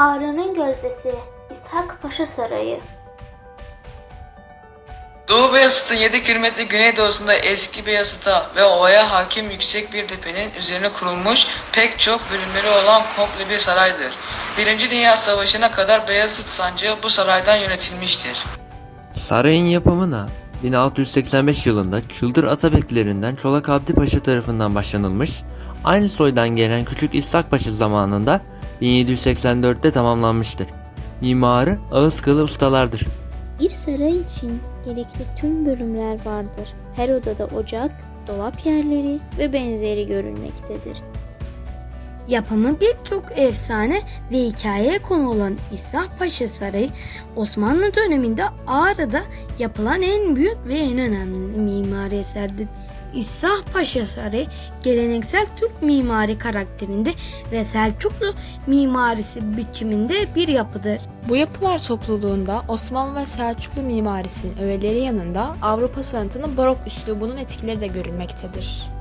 Ağrı'nın gözdesi İshak Paşa Sarayı. Doğu Beyazıt'ın 7 kilometre güneydoğusunda eski Beyazıt'a ve ovaya hakim yüksek bir tepenin üzerine kurulmuş pek çok bölümleri olan komple bir saraydır. Birinci Dünya Savaşı'na kadar Beyazıt Sancığı bu saraydan yönetilmiştir. Sarayın yapımına 1685 yılında Çıldır Atabeklerinden Çolak Abdi Paşa tarafından başlanılmış, aynı soydan gelen Küçük İshak Paşa zamanında 1784'te tamamlanmıştır. Mimarı Ağızkalı ustalardır. Bir saray için gerekli tüm bölümler vardır. Her odada ocak, dolap yerleri ve benzeri görülmektedir. Yapımı birçok efsane ve hikayeye konu olan İsa Paşa Sarayı Osmanlı döneminde Ağrı'da yapılan en büyük ve en önemli mimari eserdir. İsa Paşa Sarayı geleneksel Türk mimari karakterinde ve Selçuklu mimarisi biçiminde bir yapıdır. Bu yapılar topluluğunda Osmanlı ve Selçuklu mimarisinin öğeleri yanında Avrupa sanatının barok üslubunun etkileri de görülmektedir.